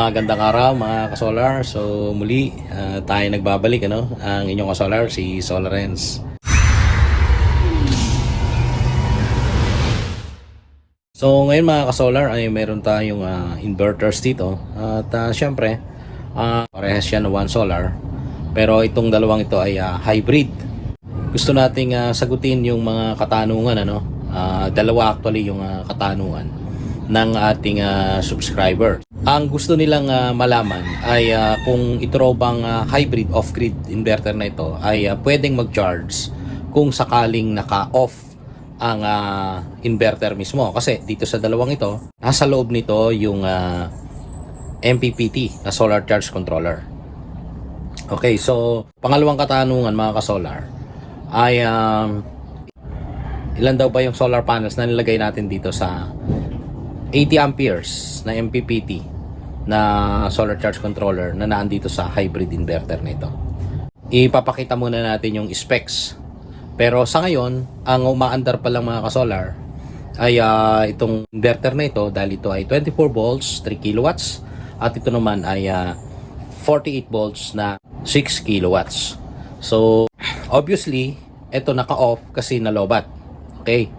Magandang araw mga kasolar. So muli ah, tayo nagbabalik ano, ang inyong kasolar si Solarens. So ngayon mga kasolar ay meron tayong ah, inverters dito at ah, syempre ah, parehas siya na one solar pero itong dalawang ito ay ah, hybrid. Gusto nating ah, sagutin yung mga katanungan ano. Ah, dalawa actually yung ah, katanungan ng ating ah, subscriber. Ang gusto nilang ah, malaman ay ah, kung ito bang ah, hybrid off-grid inverter na ito ay ah, pwedeng mag-charge kung sakaling naka-off ang ah, inverter mismo. Kasi dito sa dalawang ito, nasa loob nito yung ah, MPPT na solar charge controller. Okay, so pangalawang katanungan mga ka-solar ay um, ilan daw ba yung solar panels na nilagay natin dito sa 80 amperes na MPPT na solar charge controller na naandito sa hybrid inverter nito. Ipapakita muna natin yung specs. Pero sa ngayon, ang umaandar pa lang mga kasolar ay ah, itong inverter na ito dahil ito ay 24 volts, 3 kilowatts at ito naman ay ah, 48 volts na 6 kilowatts. So, obviously, ito naka-off kasi nalobat. Okay?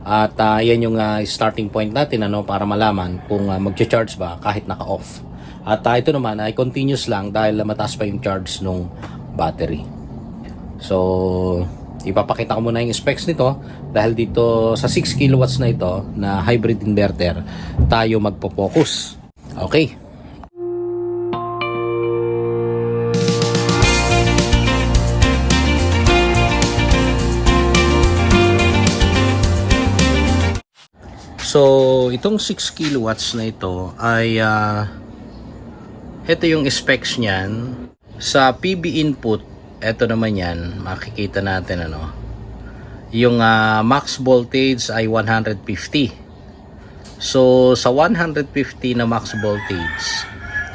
At ah, yan yung ah, starting point natin ano para malaman kung uh, magcha-charge ba kahit naka-off. At ah, ito naman ay continuous lang dahil mataas pa yung charge nung battery. So, ipapakita ko muna yung specs nito dahil dito sa 6 kilowatts na ito na hybrid inverter tayo magpo-focus. Okay. So, itong 6 kilowatts na ito ay ah, ito yung specs niyan. Sa PB input, ito naman yan, makikita natin ano. Yung ah, max voltage ay 150. So, sa 150 na max voltage,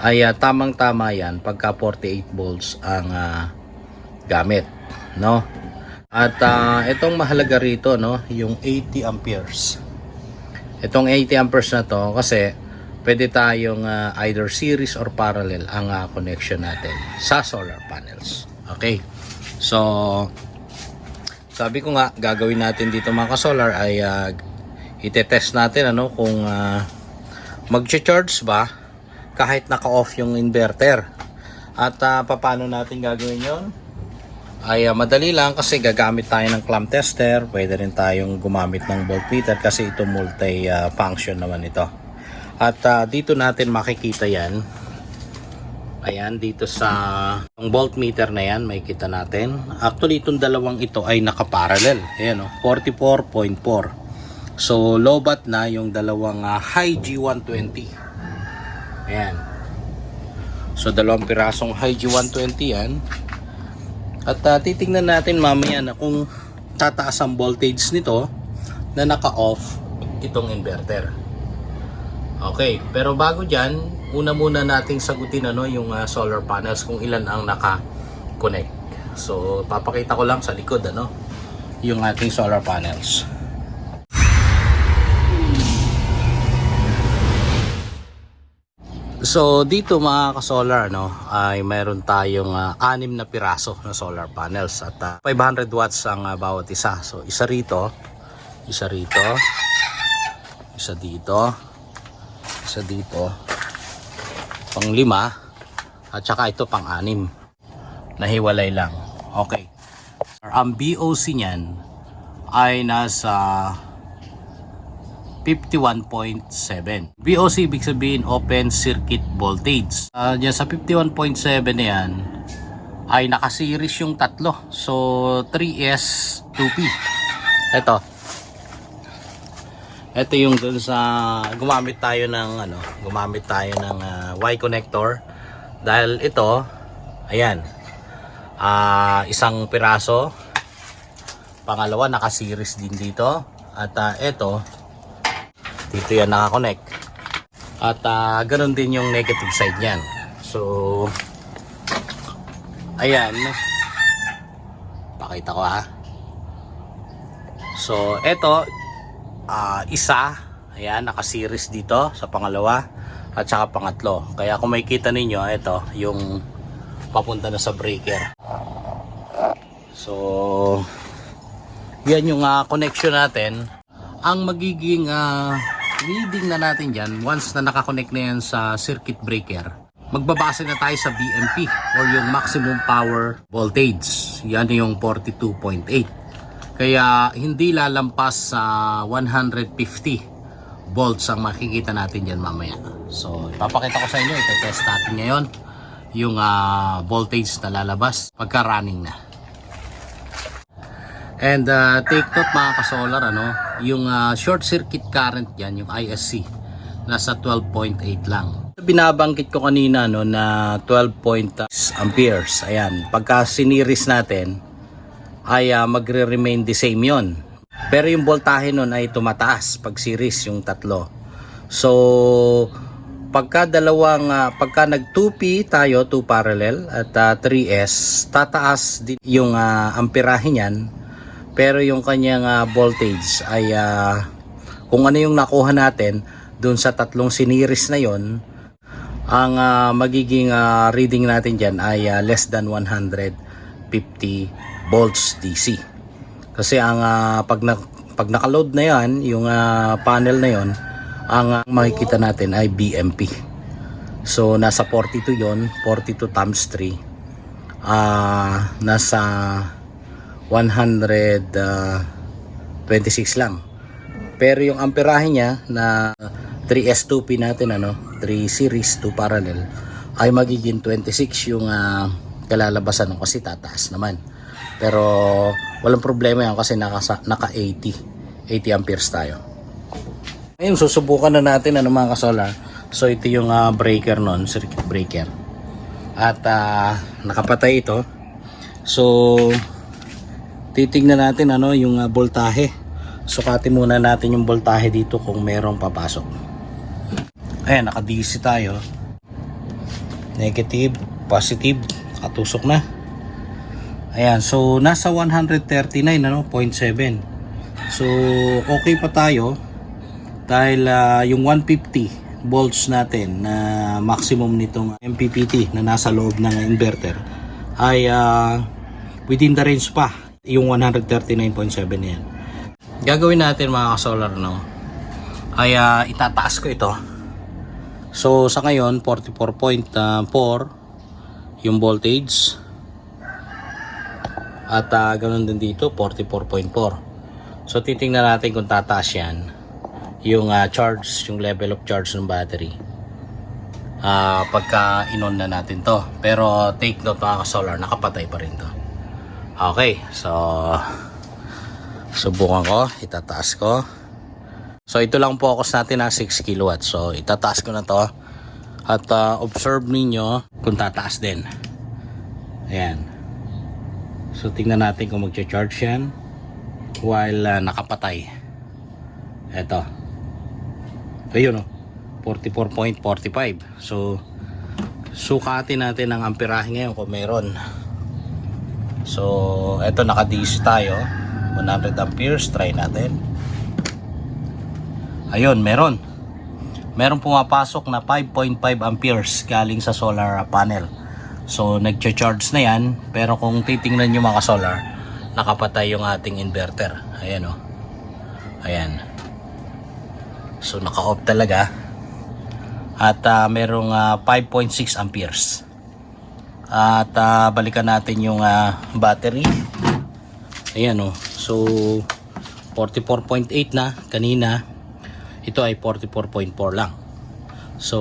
ay ah, tamang-tama yan pagka 48 volts ang ah, gamit, no? At ah, itong mahalaga rito, no, yung 80 amperes. Itong 80 amperes na to kasi pwede tayong ah, either series or parallel ang ah, connection natin sa solar panels. Okay. So sabi ko nga gagawin natin dito mga ka-solar ay uh, itetest natin ano kung uh, magcha-charge ba kahit naka-off yung inverter. At uh, paano natin gagawin 'yon? Ay ah, madali lang kasi gagamit tayo ng clamp tester. Pwede rin tayong gumamit ng voltmeter kasi ito multi ah, function naman ito. At ah, dito natin makikita yan. Ayan dito sa ang voltmeter na yan makikita natin. Actually itong dalawang ito ay nakaparallel. Ayan o 44.4 so lobat na yung dalawang ah, high G120 ayan. So dalawang pirasong high G120 yan at uh, titingnan natin mamaya na kung tataas ang voltage nito na naka-off itong inverter. Okay, pero bago dyan, una muna nating sagutin ano, yung uh, solar panels kung ilan ang naka-connect. So, papakita ko lang sa likod ano, yung ating solar panels. So dito mga ka-solar no, ay mayroon tayong ah, anim na piraso na solar panels at ah, 500 watts ang ah, bawat isa. So isa rito, isa rito, isa dito, isa dito, pang lima, at saka ito pang anim. Nahiwalay lang. Okay. Ang BOC niyan ay nasa 51.7. VOC ibig sabihin open circuit voltage. Uh, dyan sa 51.7 na yan ay nakaseries yung tatlo. So 3S 2P. Ito. Ito yung dun sa gumamit tayo ng ano, gumamit tayo ng uh, Y connector dahil ito ayan. ah isang piraso. Pangalawa naka-series din dito at uh, ito dito yan nakakonect at uh, ganun din yung negative side niyan so ayan pakita ko ha so eto uh, isa ayan naka series dito sa pangalawa at saka pangatlo. Kaya kung makikita ninyo, ito, yung papunta na sa breaker. So, yan yung ah, connection natin. Ang magiging ah, reading na natin dyan, once na nakakonect na yan sa circuit breaker, magbabase na tayo sa BMP or yung maximum power voltage. Yan yung 42.8. Kaya hindi lalampas sa 150 volts ang makikita natin dyan mamaya. So, ipapakita ko sa inyo, ito-test natin ngayon yung ah, voltage na lalabas pagka running na. And uh, take note mga kasolar, ano, yung uh, short circuit current yan, yung ISC, nasa 12.8 lang. Binabanggit ko kanina no, na 12.6 amperes. Ayan, pagka siniris natin, ay uh, magre-remain the same yon. Pero yung voltahe nun ay tumataas pag series yung tatlo. So, pagka dalawang, uh, pagka nag 2P tayo, 2 parallel at uh, 3S, tataas din yung uh, amperahe niyan pero yung kanyang ah, voltage ay ah, kung ano yung nakuha natin dun sa tatlong siniris na yon ang ah, magiging ah, reading natin dyan ay ah, less than 150 volts DC kasi ang ah, pag, na, pag nakaload na yan yung ah, panel na yon ang ah, makikita natin ay BMP so nasa 42 yon 42 times 3 ah nasa 126 lang. Pero yung amperahe niya na 3S2P natin ano, 3 series 2 parallel ay magiging 26 yung ah, kalalabasan kasi tataas naman. Pero walang problema yan kasi naka, naka 80 80 amperes tayo. Ngayon susubukan na natin ano mga kasolar. So ito yung ah, breaker nun, circuit breaker. At ah, nakapatay ito. So titingnan natin ano yung uh, voltahe. Sukatin muna natin yung voltahe dito kung merong papasok. Ayan naka DC tayo. Negative positive katusok na. Ayan so nasa 139 ano 0.7 so okay pa tayo dahil uh, yung 150 volts natin na maximum nitong MPPT na nasa loob ng inverter ay uh, within the range pa yung 139.7 yan. Gagawin natin mga ka-solar no. Ay uh, itataas ko ito. So sa ngayon 44.4 yung voltage. At uh, ganun din dito 44.4. So titingnan natin kung tataas yan yung uh, charge, yung level of charge ng battery. Uh, pagka inon na natin to. Pero take note mga ka-solar, nakapatay pa rin to. Okay, so subukan ko, itataas ko. So ito lang focus natin na 6 kW. So itataas ko na to. At uh, observe ninyo kung tataas din. Ayan. So tingnan natin kung magcha-charge yan while uh, nakapatay. Ito. Ayun oh. 44.45. So sukatin natin ang amperahe ngayon kung meron. So, eto naka-DC tayo. 100 amperes, try natin. Ayun, meron. Meron pumapasok na 5.5 amperes galing sa solar panel. So, nagcha-charge na yan. Pero kung titingnan nyo mga solar, nakapatay yung ating inverter. Ayan. Oh. Ayan. So, naka-off talaga. At uh, merong uh, 5.6 amperes. At uh, balikan natin yung uh, battery. Ayan oh. So 44.8 na kanina. Ito ay 44.4 lang. So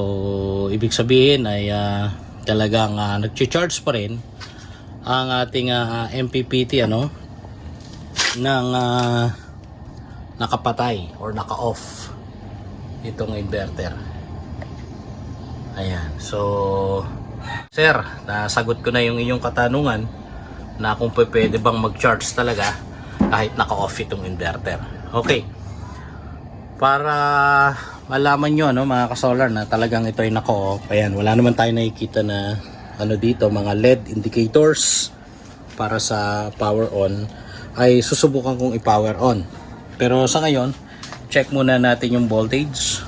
ibig sabihin ay uh, talagang uh, nagcha-charge pa rin ang ating uh, MPPT ano ng uh, nakapatay or naka-off itong inverter. Ayan. So Sir, nasagot ko na yung inyong katanungan na kung pwede bang mag-charge talaga kahit naka-off itong inverter. Okay. Para malaman nyo no, mga kasolar na talagang ito ay naka-off. Ayan, wala naman tayo nakikita na ano dito, mga LED indicators para sa power on ay susubukan kong i-power on. Pero sa ngayon, check muna natin yung voltage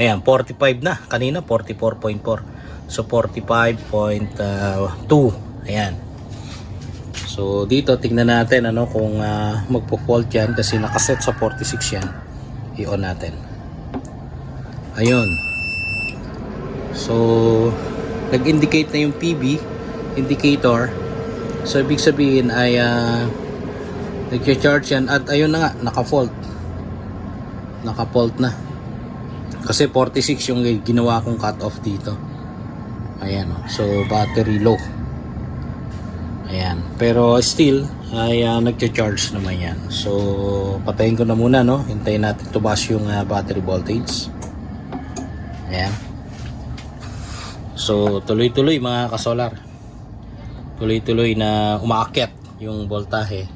Ayan, 45 na. Kanina 44.4. So 45.2. Ayan. So dito tingnan natin ano kung ah, magpo-fault yan kasi nakaset sa 46 yan. I-on natin. Ayun. So nag-indicate na yung PB indicator. So ibig sabihin ay uh, nag-charge yan at ayun na nga naka-fault. Naka-fault na. Kasi 46 yung ginawa kong cut off dito. Ayan oh. So battery low. Ayan. Pero still, ay uh, nagcha-charge naman yan. So, patayin ko na muna, no? Hintayin natin tumas yung ah, battery voltage. Ayan. So, tuloy-tuloy mga kasolar. Tuloy-tuloy na umaakyat yung voltahe.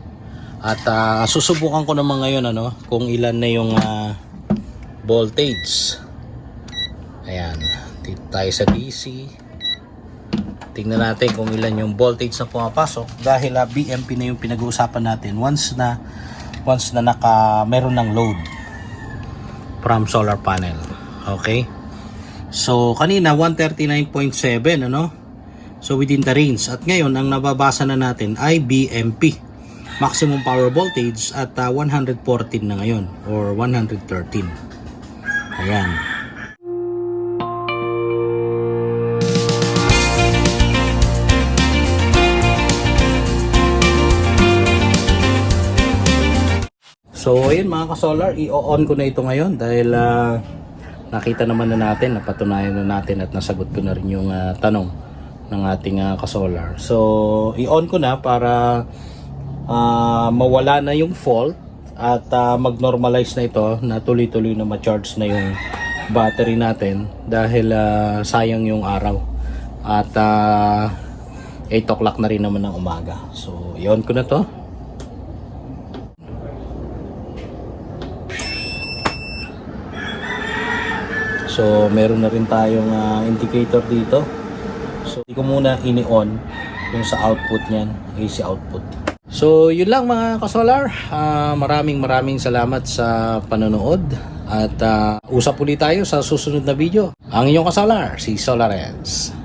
At ah, susubukan ko naman ngayon, ano, kung ilan na yung ah, voltage. Ayan. Dito tayo sa DC. Tingnan natin kung ilan yung voltage na pumapasok dahil uh, BMP na yung pinag-uusapan natin once na once na naka meron ng load from solar panel. Okay? So kanina 139.7 ano? So within the range at ngayon ang nababasa na natin ay BMP maximum power voltage at uh, 114 na ngayon or 113. Ayan. So ayun mga ka-solar, i-on ko na ito ngayon dahil ah, nakita naman na natin, napatunayan na natin at nasagot ko na rin yung ah, tanong ng ating ah, ka-solar. So i-on ko na para ah, mawala na yung fault at ah, mag-normalize na ito na tuloy-tuloy na ma-charge na yung battery natin dahil ah, sayang yung araw. At ah, 8 o'clock na rin naman ng umaga. So i-on ko na to. So, meron na rin tayong ah, indicator dito. So, hindi ko muna ini-on yung sa output niyan, AC output. So, yun lang mga kasolar. Ah, maraming maraming salamat sa panonood. At ah, usap ulit tayo sa susunod na video. Ang inyong kasolar, si Solarens.